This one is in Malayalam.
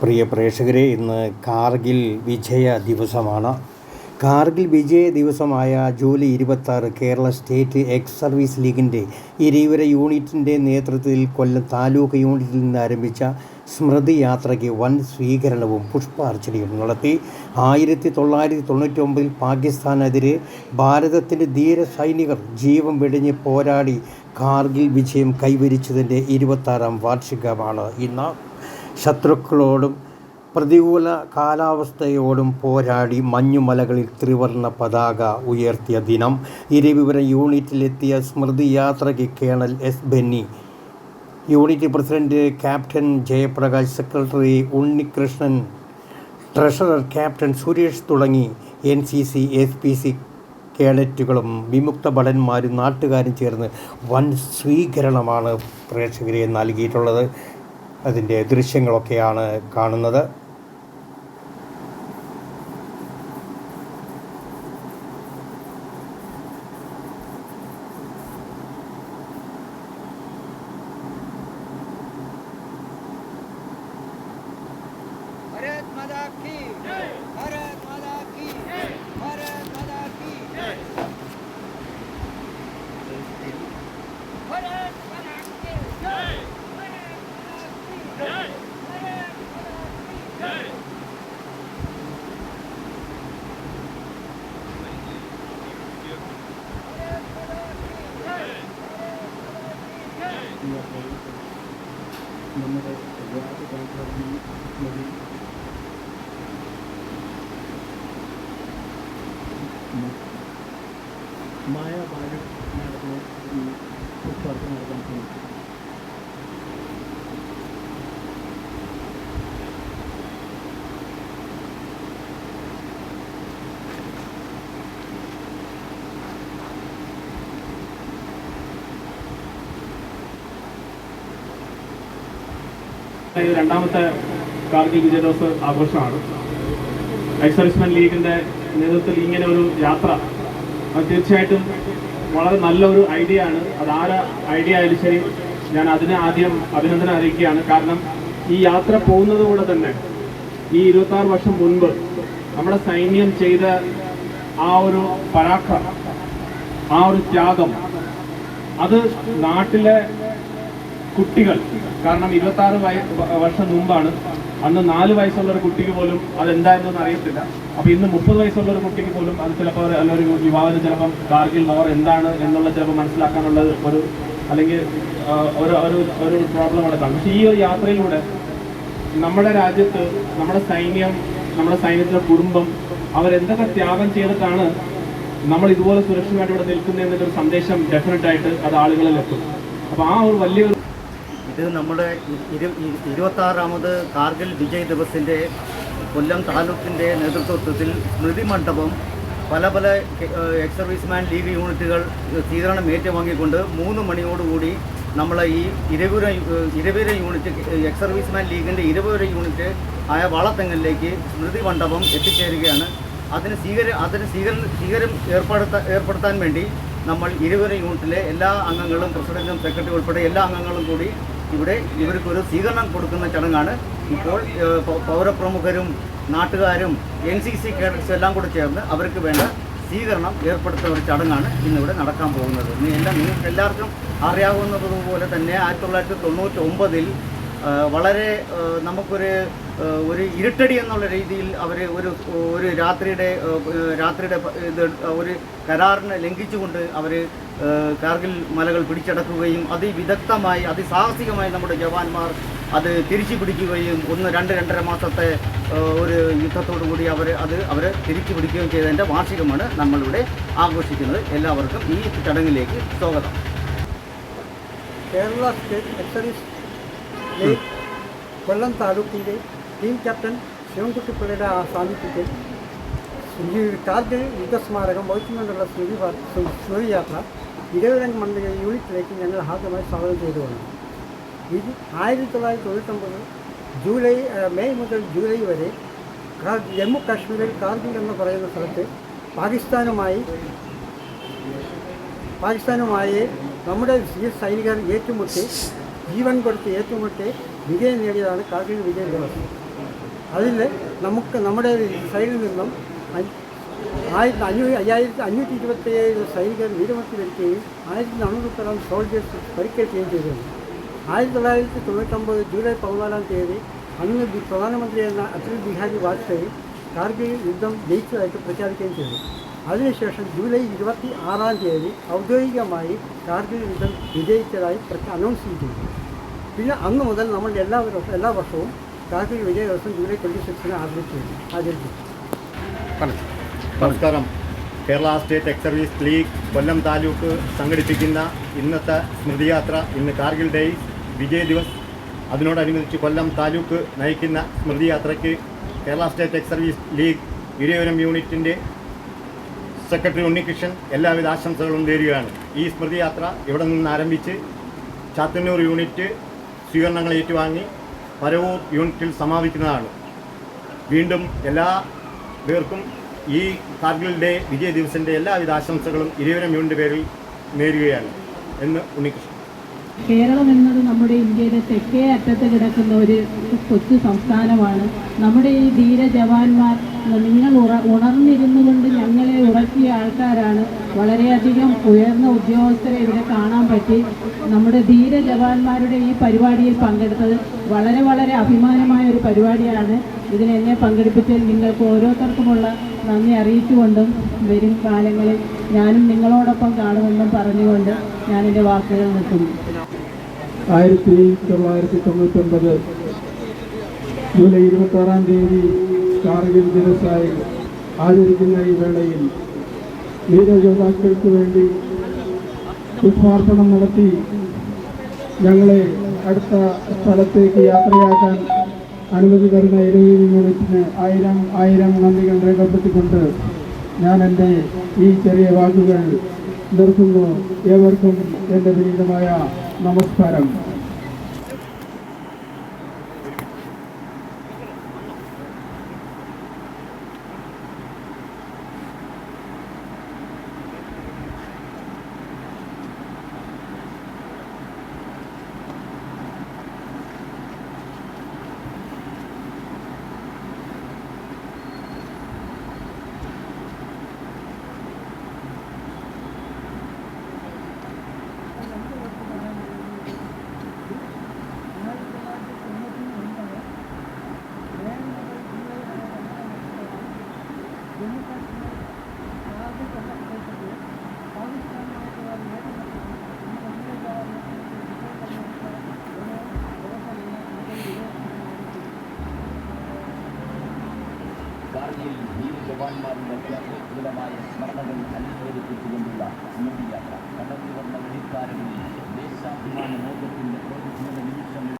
പ്രിയ പ്രേക്ഷകരെ ഇന്ന് കാർഗിൽ വിജയ ദിവസമാണ്. കാർഗിൽ വിജയ ദിവസമായ ജൂലൈ ഇരുപത്താറ് കേരള സ്റ്റേറ്റ് എക്സ് സർവീസ് ലീഗിന്റെ ഇരവിര യൂണിറ്റിന്റെ നേതൃത്വത്തിൽ കൊല്ലം താലൂക്ക് യൂണിറ്റിൽ നിന്ന് ആരംഭിച്ച സ്മൃതി യാത്രയ്ക്ക് വൻ സ്വീകരണവും പുഷ്പാർച്ചനയും നടത്തി. ആയിരത്തി തൊള്ളായിരത്തി തൊണ്ണൂറ്റി ഒമ്പതിൽ പാകിസ്ഥാനെതിരെ ഭാരതത്തിന്റെ ധീര സൈനികർ ജീവൻ വെടിഞ്ഞ് പോരാടി കാർഗിൽ വിജയം കൈവരിച്ചതിന്റെ ഇരുപത്താറാം വാർഷികമാണ് ഇന്ന്. ശത്രുക്കളോടും പ്രതികൂല കാലാവസ്ഥയോടും പോരാടി മഞ്ഞുമലകളിൽ ത്രിവർണ പതാക ഉയർത്തിയ ദിനം. ഇരവിപുരം യൂണിറ്റിലെത്തിയ സ്മൃതി യാത്രയ്ക്ക് colonel S Benny. Unit president captain Jayaprakash secretary Unnikrishnan treasurer captain Suresh തുടങ്ങി N C C S P C കേഡറ്റുകളും വിമുക്ത ഭടന്മാരും നാട്ടുകാരും ചേർന്ന് വൻ സ്വീകരണമാണ് പ്രേക്ഷകരെ നൽകിയിട്ടുള്ളത്. അതിന്റെ ദൃശ്യങ്ങളൊക്കെയാണ് കാണുന്നത് What? മായാബാലു നടത്തുന്ന ഈ പുഷ്പാർച്ചന നടത്താൻ ഇത് രണ്ടാമത്തെ കാർഗിൽ വിജയദിവസ ആഘോഷമാണ്. എക്സർവിസ്മെന്റ് ലീഗിന്റെ നേതൃത്വത്തിൽ ഇങ്ങനെ ഒരു യാത്ര തീർച്ചയായിട്ടും വളരെ നല്ലൊരു ഐഡിയ ആണ്. അത് ഐഡിയ ആയാലും ശരി ഞാൻ അതിനെ ആദ്യം അഭിനന്ദനം അറിയിക്കുകയാണ്. കാരണം ഈ യാത്ര പോകുന്നതുകൂടെ തന്നെ ഈ ഇരുപത്തി ആറ് വർഷം മുൻപ് നമ്മുടെ സൈന്യം ചെയ്ത ആ ഒരു പരാക്രം ആ ഒരു ത്യാഗം അത് നാട്ടിലെ കുട്ടികൾ കാരണം ഇരുപത്തി ആറ് വർഷം മുമ്പാണ് അന്ന് നാല് വയസ്സുള്ള ഒരു കുട്ടിക്ക് പോലും അതെന്തായെന്നൊന്നും അറിയത്തില്ല. അപ്പൊ ഇന്ന് മുപ്പത് വയസ്സുള്ള ഒരു കുട്ടിക്ക് പോലും അത് ചിലപ്പോൾ ഒരു യുവാവിന് ചിലപ്പം കാർഗിൽ വാർ എന്താണ് എന്നുള്ള ചിലപ്പോൾ മനസ്സിലാക്കാനുള്ള ഒരു അല്ലെങ്കിൽ ഒരു ഒരു പ്രോബ്ലം അവിടെ കാണും. പക്ഷേ ഈ ഒരു യാത്രയിലൂടെ നമ്മുടെ രാജ്യത്ത് നമ്മുടെ സൈന്യം നമ്മുടെ സൈന്യത്തിലെ കുടുംബം അവരെന്തൊക്കെ ത്യാഗം ചെയ്തിട്ടാണ് നമ്മൾ ഇതുപോലെ സുരക്ഷിതമായിട്ട് ഇവിടെ നിൽക്കുന്നത് എന്നൊരു സന്ദേശം ഡെഫിനറ്റായിട്ട് അത് ആളുകളിൽ എത്തും അപ്പൊ ആ ഒരു വലിയൊരു ഇത് നമ്മുടെ ഇരു ഇരുപത്താറാമത് കാർഗിൽ വിജയ് ദിവസിന്റെ കൊല്ലം താലൂക്കിന്റെ നേതൃത്വത്തിൽ സ്മൃതി മണ്ഡപം പല പല എക്സ് സർവീസ്മാൻ ലീഗ് യൂണിറ്റുകൾ സ്വീകരണം ഏറ്റുവാങ്ങിക്കൊണ്ട് മൂന്ന് മണിയോടുകൂടി നമ്മളെ ഈ Iravura Iravura unit ex serviceman ലീഗിന്റെ ഇരവുര യൂണിറ്റ് ആയ വളത്തെങ്ങലിലേക്ക് സ്മൃതി മണ്ഡപം എത്തിച്ചേരുകയാണ്. അതിന് സ്വീകര അതിന് സ്വീകര സ്വീകരം ഏർപ്പെടുത്താൻ ഏർപ്പെടുത്താൻ വേണ്ടി നമ്മൾ ഇരുവര യൂണിറ്റിലെ എല്ലാ അംഗങ്ങളും പ്രസിഡന്റും സെക്രട്ടറി ഉൾപ്പെടെ എല്ലാ അംഗങ്ങളും കൂടി ഇവിടെ ഇവർക്കൊരു സ്വീകരണം കൊടുക്കുന്ന ചടങ്ങാണ്. ഇപ്പോൾ പൗരപ്രമുഖരും നാട്ടുകാരും എൻ സി സി കേഡറ്റ്സും എല്ലാം കൂടെ ചേർന്ന് അവർക്ക് വേണ്ട സ്വീകരണം ഏർപ്പെടുത്തുന്ന ഒരു ചടങ്ങാണ് ഇന്നിവിടെ നടക്കാൻ പോകുന്നത്. എല്ലാം നിങ്ങൾക്ക് എല്ലാവർക്കും അറിയാവുന്നതുപോലെ തന്നെ ആയിരത്തി തൊള്ളായിരത്തി തൊണ്ണൂറ്റി ഒമ്പതിൽ വളരെ നമുക്കൊരു ഒരു ഇരുട്ടടി എന്നുള്ള രീതിയിൽ അവർ ഒരു ഒരു രാത്രിയുടെ രാത്രിയുടെ ഇത് ഒരു കരാറിനെ ലംഘിച്ചുകൊണ്ട് അവർ കാർഗിൽ മലകൾ പിടിച്ചടക്കുകയും അതിവിദഗ്ധമായി അതിസാഹസികമായി നമ്മുടെ ജവാന്മാർ അത് തിരിച്ചു പിടിക്കുകയും ഒന്ന് രണ്ട് രണ്ടര മാസത്തെ ഒരു യുദ്ധത്തോടു കൂടി അവർ അത് അവർ തിരിച്ചു പിടിക്കുകയും ചെയ്തതിന്റെ വാർഷികമാണ് നമ്മളിവിടെ ആഘോഷിക്കുന്നത്. എല്ലാവർക്കും ഈ ചടങ്ങിലേക്ക് സ്വാഗതം. കേരള സ്റ്റേറ്റ് എക്സൈസ് കൊല്ലം താലൂക്കിന്റെ ടീം ക്യാപ്റ്റൻ ശിവൻകുട്ടിപ്പിള്ളയുടെ സാന്നിധ്യത്തിൽ കാർഗിൽ യുദ്ധസ്മാരകം വഹിക്കുന്നതിനുള്ള സ്മൃതി സ്മൃതിയാത്ര സ്മ- സ്മൃതി യാത്ര ഇരുപതംഗ മണ്ഡല യൂണിറ്റിലേക്ക് ഞങ്ങൾ ആദ്യമായി സ്വാഗതം ചെയ്തു വന്നു ഇത് ആയിരത്തി തൊള്ളായിരത്തി തൊണ്ണൂറ്റൊമ്പത് ജൂലൈ മെയ് മുതൽ ജൂലൈ വരെ ജമ്മു കാശ്മീരിൽ കാർഗിൽ എന്ന് പറയുന്ന സ്ഥലത്ത് പാകിസ്ഥാനുമായി പാകിസ്ഥാനുമായി നമ്മുടെ സൈനികർ ഏറ്റുമുട്ടി ജീവൻ കൊടുത്ത് ഏറ്റുമുട്ടി വിജയം നേടിയതാണ് കാർഗിൽ വിജയ ദിവസം അതിൽ നമുക്ക് നമ്മുടെ സൈഡിൽ നിന്നും അ- ആയിരത്തി അഞ്ഞൂ അയ്യായിരത്തി അഞ്ഞൂറ്റി ഇരുപത്തേഴ് സൈനികർ വീരമൃത്യു വരിക്കുകയും ആയിരത്തി നാനൂറിപ്പുറം സോൾജേഴ്സ് പരിക്കേൽക്കുകയും ചെയ്തിരുന്നു ആയിരത്തി തൊള്ളായിരത്തി തൊണ്ണൂറ്റൊമ്പത് ജൂലൈ പതിനാലാം തീയതി അന്ന് ബി- പ്രധാനമന്ത്രിയായിരുന്ന അടൽ ബിഹാരി വാജ്പേയി കാർഗിൽ യുദ്ധം ജയിച്ചതായിട്ട് പ്രഖ്യാപിക്കുകയും ചെയ്തു അതിനുശേഷം ജൂലൈ ഇരുപത്തി ആറാം തീയതി ഔദ്യോഗികമായി കാർഗിൽ യുദ്ധം വിജയിച്ചതായി അനൗൺസ് ചെയ്തിരുന്നു. പിന്നെ അന്ന് മുതൽ നമ്മൾ എല്ലാ എല്ലാ വർഷവും കാർഗിൽ വിജയ ദിവസം ജൂലൈ ട്വന്റി സിക്സിന് ആചരിച്ചിരുന്നു. ആചരിച്ചു നമസ്കാരം. Kerala state ex service league Kollam taluk സംഘടിപ്പിക്കുന്ന ഇന്നത്തെ സ്മൃതിയാത്ര ഇന്ന് കാർഗിൽ ഡേയ്സ് വിജയ് ദിവസ്. അതിനോടനുബന്ധിച്ച് കൊല്ലം താലൂക്ക് നയിക്കുന്ന സ്മൃതിയാത്രയ്ക്ക് Kerala state ex service league ഇരയോരം യൂണിറ്റിന്റെ സെക്രട്ടറി ഉണ്ണികൃഷ്ണൻ എല്ലാവിധ ആശംസകളും നേരുകയാണ്. ഈ സ്മൃതി യാത്ര ഇവിടെ നിന്ന് ആരംഭിച്ച് ചാത്തന്നൂർ യൂണിറ്റ് സ്വീകരണങ്ങൾ ഏറ്റുവാങ്ങി പരവൂർ യൂണിറ്റിൽ സമാപിക്കുന്നതാണ്. വീണ്ടും എല്ലാ പേർക്കും ഈ കാർഗിൽ ഡേ വിജയ ദിവസിന്റെ എല്ലാവിധ ആശംസകളും ഇരുവരും യൂണിറ്റ് പേരിൽ നേരുകയാണ് എന്ന് ഉണ്ണികൃഷ്ണൻ. കേരളം എന്നത് നമ്മുടെ ഇന്ത്യയുടെ തെക്കേ അറ്റത്ത് കിടക്കുന്ന ഒരു കൊച്ചു സംസ്ഥാനമാണ്. നമ്മുടെ ഈ ധീര ജവാന്മാർ നിങ്ങൾ ഉറ ഉണർന്നിരുന്നു കൊണ്ട് ഞങ്ങളെ ഉറക്കിയ ആൾക്കാരാണ്. വളരെയധികം ഉയർന്ന ഉദ്യോഗസ്ഥരെ ഇവിടെ കാണാൻ പറ്റി. നമ്മുടെ ധീര ജവാന്മാരുടെ ഈ പരിപാടിയിൽ പങ്കെടുത്തത് വളരെ വളരെ അഭിമാനമായ ഒരു പരിപാടിയാണ്. ഇതിനെന്നെ പങ്കെടുപ്പിച്ചതിൽ നിങ്ങൾക്ക് ഓരോരുത്തർക്കുമുള്ള നന്ദി അറിയിച്ചുകൊണ്ടും വരും കാലങ്ങളിൽ ഞാനും നിങ്ങളോടൊപ്പം കാണുമെന്നും പറഞ്ഞുകൊണ്ട് ഞാൻ വാക്കുകൾ നിർത്തുന്നു. ആയിരത്തി തൊള്ളായിരത്തി തൊണ്ണൂറ്റൊൻപത് ജൂലൈ ഇരുപത്തി ആറാം തീയതി കാർഗിൽ ദിവസമായി ആചരിക്കുന്ന ഈ വേളയിൽ വീരയോദ്ധാക്കൾക്ക് വേണ്ടി പുഷ്പാർപ്പണം നടത്തി ഞങ്ങളെ അടുത്ത സ്ഥലത്തേക്ക് യാത്രയാക്കാൻ അനുമതി തരുന്ന ഇരുപത് യൂണിറ്റിന് ആയിരം ആയിരം നന്ദികൾ രേഖപ്പെടുത്തിക്കൊണ്ട് ഞാൻ എന്റെ ഈ ചെറിയ വാക്കുകൾ നിർത്തുന്നു. ഏവർക്കും എന്റെ വിനീതമായ നമസ്കാരം യാത്രയിൽ വീരജവാന്മാരുടെ ത്യാഗശീലമായ സ്മരണകൾ അനുസ്മരിപ്പിച്ചുകൊണ്ടുള്ള സ്മൃതി യാത്ര. കടന്നു വന്ന വഴിക്കാരനും ദേശാഭിമാന ബോധത്തിന്റെ പ്രവർത്തന നിമിഷം